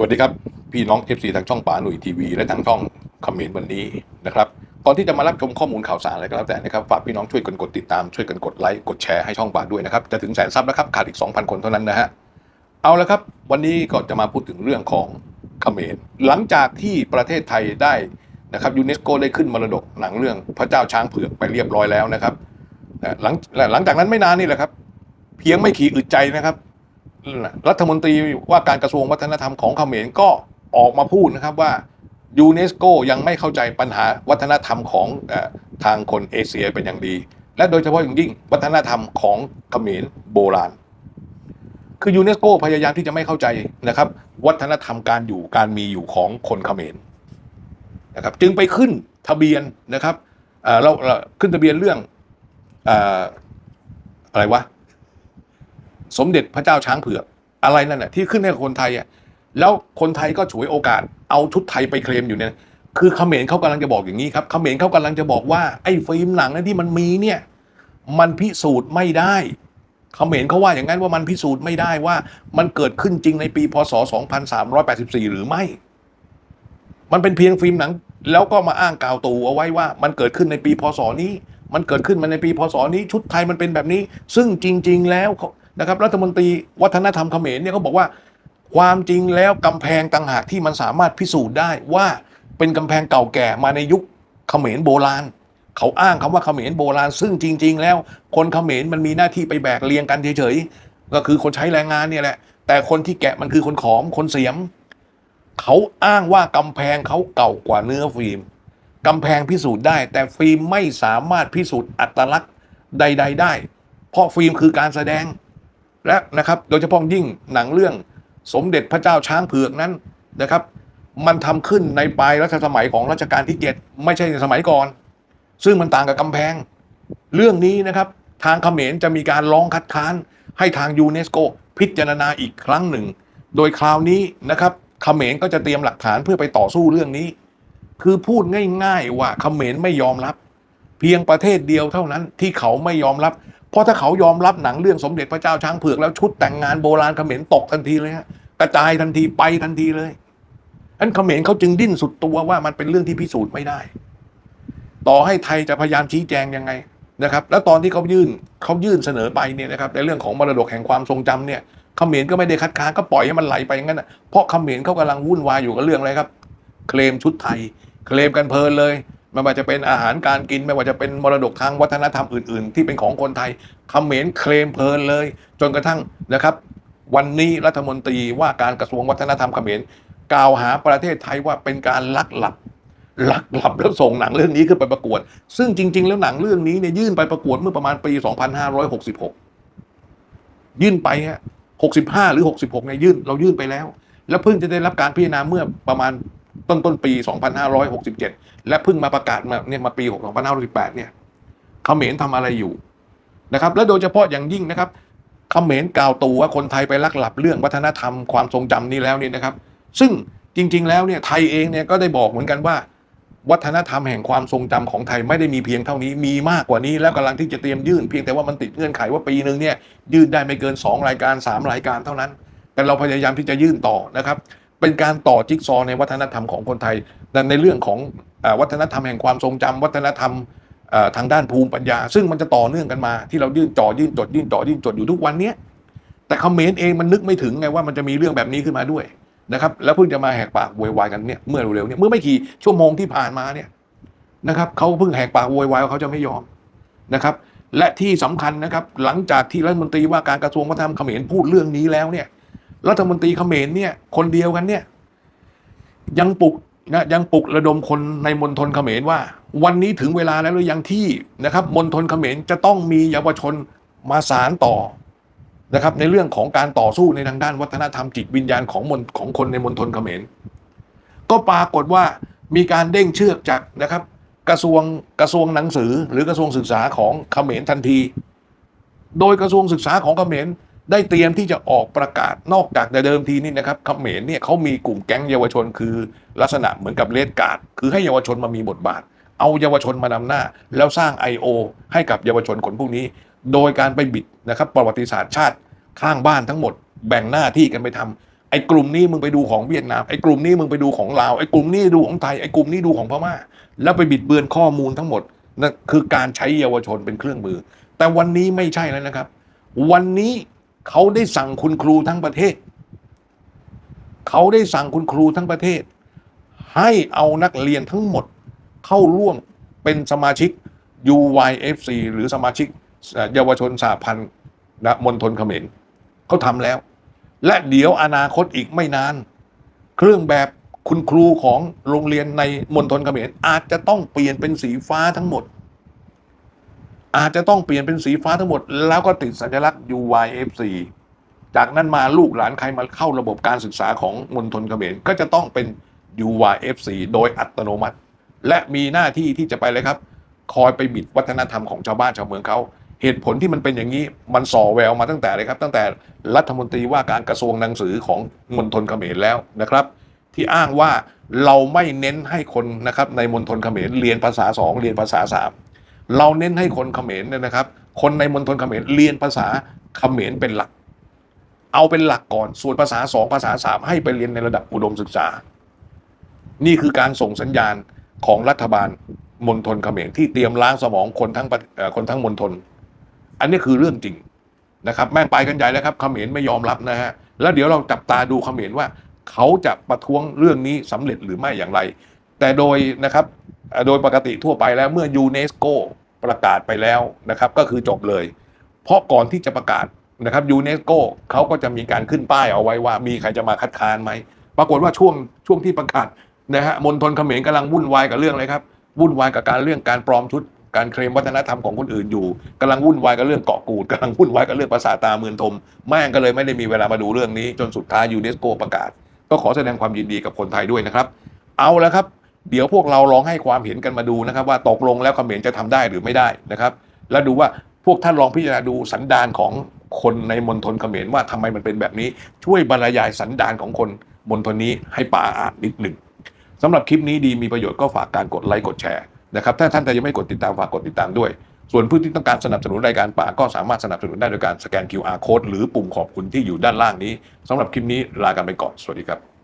วัสดีครับพี่น้อง FC ทางช่องป่าหนุ่ยทีวีและทางช่องคอมเมนต์วันนี้นะครับก่อนที่จะมารับชมข้อมูลข่าวสารอะไรก็แล้วแต่นะครับฝากพี่น้องช่วยกันกดติดตามช่วยกันกดไลค์กดแชร์ให้ช่องป่าด้วยนะครับจะถึงแสนซับแล้วครับขาดอีก 2,000 คนเท่านั้นนะฮะเอาละครับวันนี้ก็จะมาพูดถึงเรื่องของเขมรหลังจากที่ประเทศไทยได้นะครับยูเนสโกได้ขึ้นมรดกหนังเรื่องพระเจ้าช้างเผือกไปเรียบร้อยแล้วนะครับหลังหลังจากนั้นไม่นานนี่แหละครับ เพียงไม่ขี่อึดใจนะครับ รัฐมนตรีว่าการกระทรวงวัฒนธรรมของเขมรก็ออกมาพูดนะครับว่ายูเนสโกยังไม่เข้าใจปัญหาวัฒนธรรมของอทางคนเอเชียเป็นอย่างดี และโดยเฉพาะอย่างยิ่งวัฒนธรรมของเขมรโบราณ คือยูเนสโกพยายามที่จะไม่เข้าใจนะครับ วัฒนธรรมการอยู่การมีอยู่ของคนเขมรนะครับจึงไปขึ้นทะเบียนนะครับเราขึ้นทะเบียนเรื่องออะไรวะ สมเด็จพระเจ้าช้างเผือกอะไรนั่นน่ะที่ขึ้นให้คนไทยอะแล้วคนไทยก็ฉวยโอกาสเอาชุดไทยไปเคลมอยู่เนี่ยคือเขมรเขากำลังจะบอกอย่างนี้ครับเขมรเขากำลังจะบอกว่าไอ้ฟิล์มหนังนั้นที่มันมีเนี่ยมันพิสูจน์ไม่ได้เขมรเขาว่าอย่างนั้นว่ามันพิสูจน์ไม่ได้ว่า มันเกิดขึ้นจริงในปีพศ 2384 หรือไม่ มันเป็นเพียงฟิล์มหนัง แล้วก็มาอ้างกล่าวตูเอาไว้ว่า มันเกิดขึ้นในปีพศนี้ มันเกิดขึ้นมาในปีพศนี้ชุดไทยมันเป็นแบบนี้ ซึ่งจริง ๆ แล้ว นะครับรัฐมนตรีวัฒนธรรมเขมรเนี่ยเขาบอกว่า ความจริงแล้วกำแพงต่างหากที่มันสามารถพิสูจน์ได้ว่าเป็นกำแพงเก่าแก่มาในยุคเขมรโบราณ เขาอ้างคำว่าเขมรโบราณ ซึ่งจริง ๆ แล้ว คนเขมรมันมีหน้าที่ไปแบกเรียงกันเฉยๆก็คือคนใช้แรงงานเนี่ยแหละ แต่คนที่แกะมันคือคนขอมคนเสียม เขาอ้างว่ากำแพงเขาเก่ากว่าเนื้อฟิล์มกำแพงพิสูจน์ได้ แต่ฟิล์มไม่สามารถพิสูจน์อัตลักษณ์ใด ๆ ได้ เพราะฟิล์มคือการแสดง และนะครับโดยเฉพาะยิ่งหนังเรื่องสมเด็จพระเจ้าช้างเผือกนั้นนะครับ มันทำขึ้นในปลายรัชสมัยของรัชกาลที่เจ็ดไม่ใช่ในสมัยก่อน ซึ่งมันต่างกับกำแพง เรื่องนี้นะครับทางเขมรจะมีการร้องคัดค้านให้ทางยูเนสโกพิจารณาอีกครั้งหนึ่ง โดยคราวนี้นะครับเขมรก็จะเตรียมหลักฐานเพื่อไปต่อสู้เรื่องนี้ คือพูดง่าย ๆ ว่าเขมรไม่ยอมรับ เพียงประเทศเดียวเท่านั้นที่เขาไม่ยอมรับ เพราะถ้าเขายอมรับหนังเรื่องสมเด็จพระเจ้าช้างเผือกแล้วชุดแต่งงานโบราณเขมรตกทันทีเลยฮะกระจายทันทีไปทันทีเลยอันเขมรเขาจึงดิ้นสุดตัวว่ามันเป็นเรื่องที่พิสูจน์ไม่ได้ ต่อให้ไทยจะพยายามชี้แจงยังไงนะครับ แล้วตอนที่เขายื่นเขายื่นเสนอไปเนี่ยนะครับในเรื่องของมรดกแห่งความทรงจำเนี่ยเขมรก็ไม่ได้คัดค้านก็ปล่อยให้มันไหลไปอย่างนั้นนะเพราะเขมรเขากำลังวุ่นวายอยู่กับเรื่องอะไรครับ เคลมชุดไทย เคลมกันเพลินเลย ไม่ว่าจะเป็นอาหารการกิน ไม่ว่าจะเป็นมรดกทางวัฒนธรรมอื่น ๆ ที่เป็นของคนไทยเขมรเคลมเพลินเลย จนกระทั่งนะครับ วันนี้รัฐมนตรีว่าการกระทรวงวัฒนธรรมเขมรกล่าวหาประเทศไทยว่าเป็นการลักหลับลักหลับแล้วส่งหนังเรื่องนี้ขึ้นไปประกวด ซึ่งจริง ๆ แล้วหนังเรื่องนี้เนี่ยยื่นไปประกวดเมื่อประมาณปี 2566 ยื่นไปฮะ65 หรือ 66เนี่ยยื่นเรายื่นไปแล้ว แล้วเพิ่งจะได้รับการพิจารณาเมื่อประมาณ ต้นต้นปี 2567 และเพิ่งมาประกาศมาเนี่ยมาปี2518เนี่ยเขมรทำอะไรอยู่นะครับและโดยเฉพาะอย่างยิ่งนะครับเขมรกล่าวตูว่าคนไทยไปลักหลับเรื่องวัฒนธรรมความทรงจำนี้แล้วเนี่ยนะครับ ซึ่งจริง ๆ แล้วเนี่ยไทยเองเนี่ยก็ได้บอกเหมือนกันว่า วัฒนธรรมแห่งความทรงจำของไทยไม่ได้มีเพียงเท่านี้มีมากกว่านี้แล้วกำลังที่จะเตรียมยื่นเพียงแต่ว่ามันติดเงื่อนไขว่าปีหนึ่งเนี่ยยื่นได้ไม่เกิน 2 รายการ 3 รายการเท่านั้น แต่เราพยายามที่จะยื่นต่อนะครับ เป็นการต่อจิ๊กซอว์ในวัฒนธรรมของคนไทยแต่ในเรื่องของอวัฒนธรรมแห่งความทรงจำวัฒนธรรมทางด้านภูมิปัญญา ซึ่งมันจะต่อเนื่องกันมาที่เรายื่นจ่อยื่นจดยื่นจ่อยื่นจดอยู่ทุกวันเนี้ยแต่เขมรเองมันนึกไม่ถึงไงว่ามันจะมีเรื่องแบบนี้ขึ้นมาด้วยนะครับแล้วเพิ่งจะมาแหกปากโวยวายกันเนี่ยเมื่อเร็วๆเนี่ยเมื่อไม่กี่ชั่วโมงที่ผ่านมาเนี่ยนะครับเขาเพิ่งแหกปากโวยวายว่าเขาจะไม่ยอมนะครับ และที่สำคัญนะครับหลังจากที่รัฐมนตรีว่าการกระทรวงวัฒนธรรมเขมรพูดเรื่องนี้แล้วเนี่ย รัฐมนตรีเขมรเนี่ย คนเดียวกันเนี่ย ยังปลุกนะยังปลุกระดมคนในมณฑลเขมรว่า วันนี้ถึงเวลาแล้วหรือยังที่นะครับมณฑลเขมรจะต้องมีเยาวชนมาสารต่อนะครับ ในเรื่องของการต่อสู้ในทางด้านวัฒนธรรมจิตวิญญาณของมณของคนในมณฑลเขมร ก็ปรากฏว่ามีการเด้งเชือกจากนะครับ กระทรวงกระทรวงหนังสือ หรือกระทรวงศึกษาของเขมรทันที โดยกระทรวงศึกษาของเขมร ได้เตรียมที่จะออกประกาศนอกจากแต่เดิมทีนี่นะครับเขมรเนี่ยเขามีกลุ่มแก๊งเยาวชนคือ ลักษณะเหมือนกับเลดการ์ดคือให้เยาวชนมามีบทบาท เอาเยาวชนมานำหน้า แล้วสร้าง I.O. ให้กับเยาวชนคนพวกนี้ โดยการไปบิดนะครับประวัติศาสตร์ชาติข้างบ้านทั้งหมด แบ่งหน้าที่กันไปทำไอ้กลุ่มนี้มึงไปดูของเวียดนามไอ้กลุ่มนี้มึงไปดูของลาวไอ้กลุ่มนี้ดูของไทยไอ้กลุ่มนี้ดูของพม่า แล้วไปบิดเบือนข้อมูลทั้งหมดนั่นคือการใช้เยาวชนเป็นเครื่องมือ แต่วันนี้ไม่ใช่แล้วนะครับ วันนี้ เขาได้สั่งคุณครูทั้งประเทศ เขาได้สั่งคุณครูทั้งประเทศ ให้เอานักเรียนทั้งหมดเข้าร่วมเป็นสมาชิก UYFC หรือสมาชิกเยาวชนสหพันธ์นะมณฑลเขมรเขาทำแล้ว และเดี๋ยวอนาคตอีกไม่นาน เครื่องแบบคุณครูของโรงเรียนในมณฑลเขมรอาจจะต้องเปลี่ยนเป็นสีฟ้าทั้งหมด อาจจะต้องเปลี่ยนเป็นสีฟ้าทั้งหมด แล้วก็ติดสัญลักษณ์ UYFC จากนั้นมาลูกหลานใครมาเข้าระบบการศึกษาของมณฑลเขมรก็จะต้องเป็น UYFC โดยอัตโนมัติ และมีหน้าที่ที่จะไปเลยครับ คอยไปบิดวัฒนธรรมของชาวบ้านชาวเมืองเขาเหตุผลที่มันเป็นอย่างนี้มันส่อแววมาตั้งแต่เลยครับ ตั้งแต่รัฐมนตรีว่าการกระทรวงหนังสือของมณฑลเขมรแล้วนะครับ ที่อ้างว่าเราไม่เน้นให้คนนะครับในมณฑลเขมรเรียนภาษาสองเรียนภาษาสาม เราเน้นให้คนเขมรเนี่ยนะครับ คนในมณฑลเขมรเรียนภาษาเขมรเป็นหลัก เอาเป็นหลักก่อน ส่วนภาษาสองภาษาสามให้ไปเรียนในระดับอุดมศึกษา นี่คือการส่งสัญญาณของรัฐบาลมณฑลเขมรที่เตรียมล้างสมองคนทั้งคนทั้งมณฑลอันนี้คือเรื่องจริงนะครับ แม่งไปกันใหญ่แล้วครับเขมรไม่ยอมรับนะฮะแล้วเดี๋ยวเราจับตาดูเขมรว่า เขาจะประท้วงเรื่องนี้สำเร็จหรือไม่อย่างไร แต่โดยนะครับโดยปกติทั่วไปแล้วเมื่อยูเนสโกประกาศไปแล้วนะครับก็คือจบเลย เพราะก่อนที่จะประกาศนะครับยูเนสโกเขาก็จะมีการขึ้นป้ายเอาไว้ว่า มีใครจะมาคัดค้านไหมปรากฏว่าช่วงช่วงที่ประกาศนะฮะมณฑลเขมรกำลังวุ่นวายกับเรื่องอะไรครับวุ่นวายกับการเรื่องการปลอมชุดการเคลมวัฒนธรรมของคนอื่นอยู่กำลังวุ่นวายกับเรื่องเกาะกูดกำลังวุ่นวายกับเรื่องภาษาตาเมืองทม แม่งก็เลยไม่ได้มีเวลามาดูเรื่องนี้ จนสุดท้ายยูเนสโกประกาศ ก็ขอแสดงความยินดีกับคนไทยด้วยนะครับ เอาละครับ เดี๋ยวพวกเราลองให้ความเห็นกันมาดูนะครับ ว่าตกลงแล้วเขมรจะทำได้หรือไม่ได้นะครับ แล้วดูว่าพวกท่านลองพิจารณาดูสันดานของคนในมณฑลเขมรว่าทำไมมันเป็นแบบนี้ ช่วยบรรยายสันดานของคนมณฑลนี้ให้ป่าอ่านนิดหนึ่งสำหรับคลิปนี้ดีมีประโยชน์ก็ฝากการกดไลค์กดแชร์นะครับถ้าท่านแต่ยังไม่กดติดตามฝากกดติดตามด้วย ส่วนผู้ที่ต้องการสนับสนุนรายการป่าก็สามารถสนับสนุนได้โดยการสแกน QR code หรือปุ่มขอบคุณที่อยู่ด้านล่างนี้สำหรับคลิปนี้ลากันไปก่อนสวัสดีครับ